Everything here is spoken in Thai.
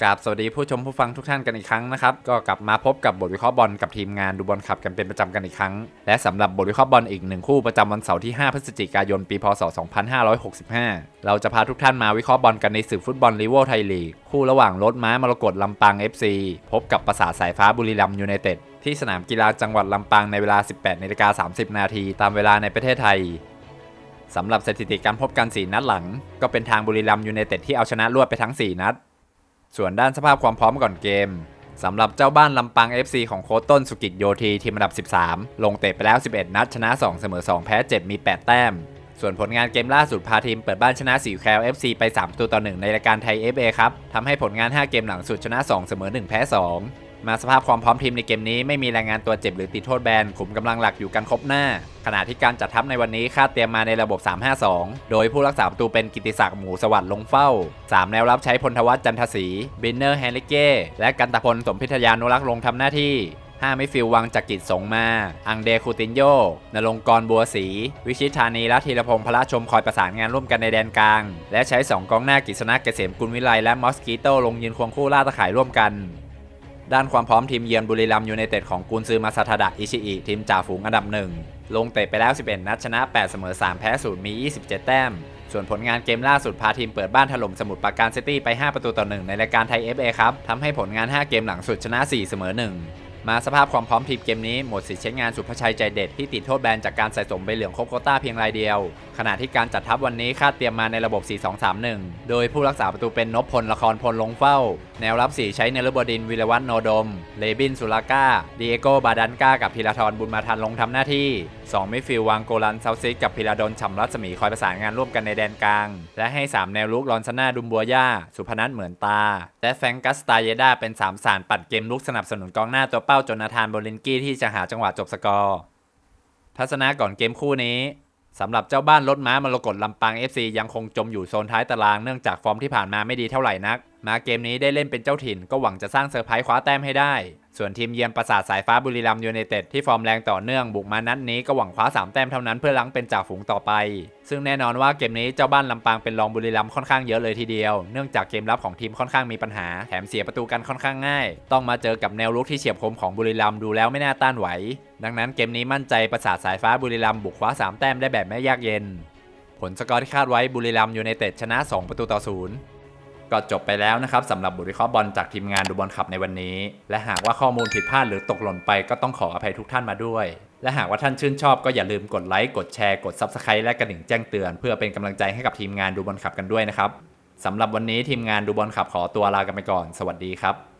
กราบสวัสดีผู้ชมผู้ฟังทุกท่านกันอีกครั้งนะครับก็กลับมาพบกับบทวิเคราะห์บอลกับทีมงานดูบอลขับกันเป็นประจำกันอีกครั้ง และสำหรับบทวิเคราะห์บอลอีกหนึ่งคู่ประจำวันเสาร์ที่ 5 พฤศจิกายน ปีพศ 2565 เราจะพาทุกท่านมาวิเคราะห์บอลกันในศึกฟุตบอลลีโวไทยลีกคู่ระหว่างรถม้ามรกตลำปาง FC พบกับปราสาทสายฟ้าบุรีรัมยูไนเต็ดที่สนามกีฬาจังหวัดลำปางในเวลา 18นาฬิกา30 นาทีตามเวลาในประเทศไทยสำหรับสถิติการพบกัน 4 นัดหลัง ก็เป็นทางบุรีรัมย์ยูไนเต็ดที่เอาชนะรวดไปทั้ง 4 นัด ส่วนด้านสภาพความพร้อมก่อนเกมสำหรับเจ้าบ้านลำปาง FC ของโค้ชต้นสุกิจโยธีทีมอันดับ 13 ลงเตะไปแล้ว 11 นัดชนะ 2 เสมอ 2 แพ้ 7 มี 8 แต้ม ส่วนผลงานเกมล่าสุดพาทีมเปิดบ้านชนะสีแคล FC ไป3ตัวต่อ 1 ในรายการไทย FA ครับทำให้ผลงาน 5 เกมหลังสุดชนะ 2 เสมอ 1 แพ้ 2 มาสภาพความพร้อมทีมในเกมนี้ไม่มีแรายงานตัวเจ็บหรือติดโทษแบนขุมกำลังหลักอยู่กันครบหน้า ขณะที่การจัดทัพในวันนี้คาดเตรียมมาในระบบ 352 โดยผู้รักษาประตูเป็นกิติศักดิ์หมูสวัสดิ์ลงเฝ้า 3 แนวรับใช้พลทวัฒน์จันทศรีบินเนอร์แฮนริเก้และกันตพลสมพิทยานุรักษ์ลงทำหน้าที่5ไม่ฟิลวังจากกิจสงมา อังเดคูตินโยนรงกรบัวศรี วิชิตธานี และธีรพงศ์พระชมคอยประสานงานร่วมกันในแดนกลาง และใช้ 2กองหน้ากฤษณะเกษมกุลวิไลและมอสกิโตลงยืนควงคู่ล่าตะข่ายร่วมกัน ด้านความพร้อมทีมเยือนบุรีรัมยูไนเต็ดของกุนซือมาซาทาดะอิชิอิทีมจ่าฝูงอันดับหนึ่งลงเตะไปแล้ว 11 นัดชนะ 8 เสมอ 3 แพ้0มี 27 แต้ม ส่วนผลงานเกมล่าสุดพาทีมเปิดบ้านถล่มสมุทรปราการซิตี้ไป 5 ประตูต่อ 1 ในรายการไทย FA ครับทำให้ผลงาน 5 เกมหลังสุดชนะ 4 เสมอ 1 มาสภาพความพร้อมทีมเกมนี้หมดสิทธิ์ใช้งานสุภชัยใจเด็ดที่ติดโทษแบนจากการใส่สมใบเหลืองครบโคต้าเพียงรายเดียว ขณะที่การจัดทัพวันนี้คาดเตรียมมาในระบบ 4-2-3-1 โดยผู้รักษาประตูเป็นนพพลละครพลลงเฝ้า แนวรับ 4 ใช้เนลบดินวิรวัฒนโนดม เลบินสุลาก้าดิเอโกบาดันกากับพิรทรบุญมาทันลงทำหน้าที่ 2มิดฟิลวางโกลันเซาซิกกับพิรดลฉ่ำรัศมีคอยประสานงานร่วมกันในแดนกลาง และให้ 3 แนวลุกลอนซาน่าดุมบัวย่า สุพนัทเหมือนตา และแฟรงกัสตาเยดาเป็น 3 สารปัดเกมลุกสนับสนุนกองหน้าตัวเป้าจนาธานโบลินกี้ที่จะหาจังหวะจบสกอร์ทัศนะก่อนเกมคู่นี้สำหรับเจ้าบ้านรถม้ามรกตลำปาง FC ยังคงจมอยู่โซนท้ายตารางเนื่องจากฟอร์มที่ผ่านมาไม่ดีเท่าไหร่นัก มาเกมนี้ได้เล่นเป็นเจ้าถิ่นก็หวังจะสร้างเซอร์ไพรส์คว้าแต้มให้ได้ ส่วนทีมเยือนปราสาทสายฟ้าบุรีรัมยูไนเต็ดที่ฟอร์มแรงต่อเนื่องบุกมานัดนี้ก็หวังคว้า 3 แต้มเท่านั้นเพื่อล้างเป็นจ่าฝูงต่อไป ซึ่งแน่นอนว่าเกมนี้เจ้าบ้านลำปางเป็นรองบุรีรัมค่อนข้างเยอะเลยทีเดียว เนื่องจากเกมรับของทีมค่อนข้างมีปัญหา แถมเสียประตูกันค่อนข้างง่าย ต้องมาเจอกับแนวรุกที่เฉียบคมของบุรีรัมดูแล้วไม่น่าต้านไหว ดังนั้นเกมนี้มั่นใจปราสาทสายฟ้าบุรีรัมบุกคว้าสามแต้มได้แบบไม่ยากเย็น ผลสกอร์ที่คาดไว้บุรีรัมยูไนเต็ดชนะ 2 ประตูต่อศูนย์ ก็จบไปแล้วนะครับสำหรับบทวิเคราะห์บอลจากทีมงานดูบอลขับในวันนี้ และหากว่าข้อมูลผิดพลาดหรือตกหล่นไปก็ต้องขออภัยทุกท่านมาด้วย และหากว่าท่านชื่นชอบก็อย่าลืมกดไลค์กดแชร์กด Subscribe และกระดิ่งแจ้งเตือน เพื่อเป็นกำลังใจให้กับทีมงานดูบอลขับกันด้วยนะครับสำหรับวันนี้ทีมงานดูบอลขับขอตัวลากันไปก่อน สวัสดีครับ